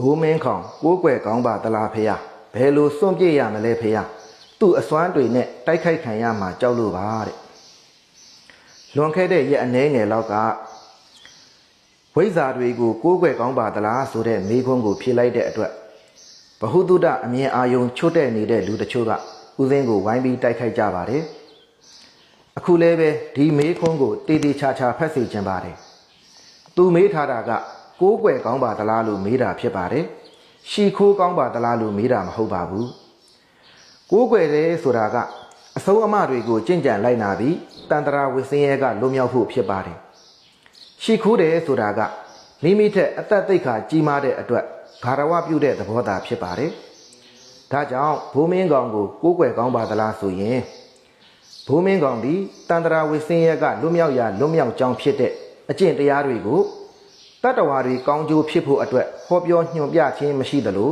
ဘိုးမင်းခေါင်ကိုးကွယ်ကောင်းပါသလားဖေယဘယ်လိုစွန့်ပြစ်ရမလဲဖေယသူ့အစွမ်းတွေနဲ့တိုက်ခိုက်ခံရမှာကြောက်လို့ပါတဲ့လွန်ခဲ့တဲ့ရက်အနည်းငယ်လောက်ကဝိဇ္ဇာတွေကိုကိုးကွယ်ကောင်းပါသလားဆိုတဲ့မေးခွန်းကိုဖြေလိုက်တဲ့အတွက်ဘ ഹു တုဒအမြင်အာယုံချွတ်တဲ့နေတဲ့လူတချို့ကဦးစင်းကိုဝိုင်းပြီးတိုက်ခိုက်ကြပါတယ်အခုလည်းပဲဒီမေးခွန်းကိုတေးသေးချာချာဖတ်စီခြင်းပါတယ်သူမေးထားတာက ကိုးကွယ်ကောင်းပါသလားလို့မေးတာဖြစ်ပါတယ်။ရှီခိုးကောင်းပါသလားလို့မေးတာမဟုတ်ပါဘူး။ကိုးကွယ်တယ်ဆိုတာကအဆုံးအမတွေကိုကြင့်ကြံလိုက်နာပြီးတန်တရာဝိစင်းရဲကလွတ်မြောက်ဖို့ဖြစ်ပါတယ်။ရှီခိုးတယ်ဆိုတာကမိမိထက်အသက်သိက္ခာကြီးမားတဲ့အတွက်ဂါရဝပြုတဲ့သဘောသာဖြစ်ပါတယ်။ဒါကြောင့်ဘိုးမင်းကောင်ကိုကိုးကွယ်ကောင်းပါသလားဆိုရင်ဘိုးမင်းကောင်ဒီတန်တရာဝိစင်းရဲကလွတ်မြောက်ရာလွတ်မြောက်ကြောင်းဖြစ်တဲ့အကျင့်တရားတွေကို တတ္တဝါတွေကောင်းကျိုးဖြစ်ဖို့အတွက်ဟောပြောညွှန်ပြခြင်းမရှိသလို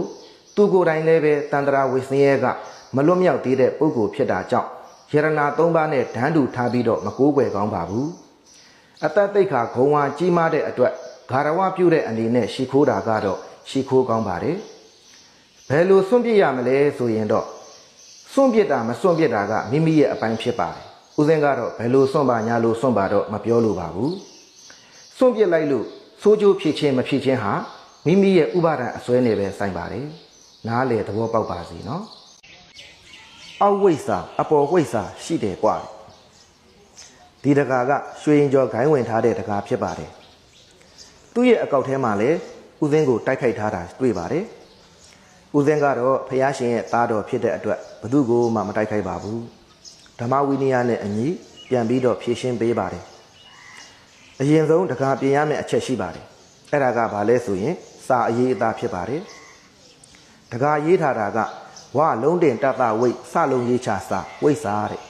သူကိုယ်တိုင်လည်းပဲတန်တရာဝိစင်းရဲကမလွတ်မြောက်သေးတဲ့ပုဂ္ဂိုလ်ဖြစ်တာကြောင့်ယရနာ၃ပါးနဲ့ဓာန်တူထားပြီးတော့မကိုးကွယ်ကောင်းပါဘူးအတ္တသိက္ခာဂုံဝါကြီးမားတဲ့အတွက်ဂါရဝပြုတဲ့အနေနဲ့ရှ िख ိုးတာကတော့ရှ िख ိုးကောင်းပါတယ်ဘယ်လိုစွန့်ပစ်ရမလဲဆိုရင်တော့စွန့်ပစ်တာမစွန့်ပစ်တာကမိမိရဲ့အပိုင်းဖြစ်ပါတယ်ဦးစင်းကတော့ဘယ်လိုစွန့်ပါညာလို့စွန့်ပါတော့မပြောလိုပါဘူးစွန့်ပစ်လိုက်လို့ စိုးကျိုးဖြစ်ခြင်းမဖြစ်ခြင်းဟာမိမိရဲ့ဥပါဒံအစွဲနဲ့ပဲဆိုင်ပါတယ်နားလေသဘောပေါက်ပါစီနော်အောက်ဝိဇ္ဇာအပေါ်ဝိဇ္ဇာရှိတယ်กว่าဒီတကာကရွှေရင်ကျော်ဂိုင်းဝင်ထားတဲ့တကာဖြစ်ပါတယ်သူ့ရဲ့အကောက်ထဲမှာလည်းဦးစင်းကိုတိုက်ခိုက်ထားတာတွေ့ပါတယ်ဦးစင်းကတော့ဖះရှင်ရဲ့သားတော်ဖြစ်တဲ့အတွက်ဘသူကိုမှမတိုက်ခိုက်ပါဘူးဓမ္မဝိနည်းနဲ့အညီပြန်ပြီးတော့ဖြည့်ရှင်းပေးပါတယ် အရင်ဆုံးတကာပြင်ရမယ့်အချက်ရှိပါတယ်အဲ့ဒါကဘာလဲဆိုရင် စာအရေးအသားဖြစ်ပါတယ်တကာရေးထားတာကဝလုံးတင်တတဝိတ်စလုံးရေးချစာဝိတ်စာတဲ့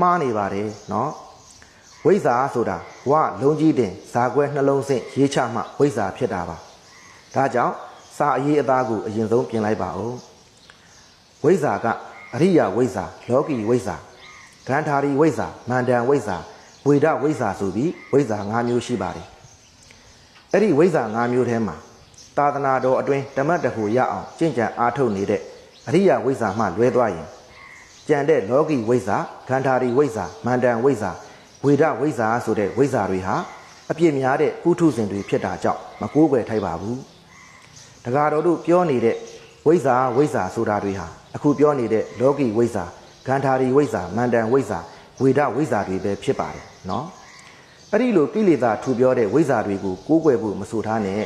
မှားနေပါတယ်နော်ဝိဇ္ဇာဆိုတာဝလုံးကြီးတင်ဇာခွဲနှလုံးစင့်ရေးချမှဝိဇ္ဇာဖြစ်တာပါဒါကြောင့်စာအရေးအသားကိုအရင်ဆုံးပြင်လိုက်ပါဦးဝိဇ္ဇာကအရိယာဝိဇ္ဇာလောကီဝိဇ္ဇာဂန္ဓာရီဝိဇ္ဇာမန္တန်ဝိဇ္ဇာ ဝေဒဝိဇ္ဇာဆိုပြီးဝိဇ္ဇာ၅မျိုးရှိပါတယ်အဲ့ဒီဝိဇ္ဇာ၅မျိုးထဲမှာသာသနာတော်အတွင်းဓမ္မတခုရအောင်ကျင့်ကြံအားထုတ်နေတဲ့အရိယာဝိဇ္ဇာမှလွဲသွားရင်ကြံတဲ့လောကီဝိဇ္ဇာဂန္ဓာရီဝိဇ္ဇာမန္တန်ဝိဇ္ဇာဝေဒဝိဇ္ဇာဆိုတဲ့ဝိဇ္ဇာတွေဟာအပြည့်များတဲ့ပုထုဇဉ်တွေဖြစ်တာကြောင့်မကိုးကွယ်ထိုက်ပါဘူးတက္ကတော်တို့ပြောနေတဲ့ဝိဇ္ဇာဝိဇ္ဇာဆိုတာတွေဟာအခုပြောနေတဲ့လောကီဝိဇ္ဇာဂန္ဓာရီဝိဇ္ဇာမန္တန်ဝိဇ္ဇာ ဝေဒဝိဇ္ဇာတွေပဲဖြစ်ပါတယ်နော်အဲ့ဒီလိုကိလေသာထူပြောတဲ့ဝိဇ္ဇာတွေကိုကိုးကွယ်ဖို့မဆိုထားနဲ့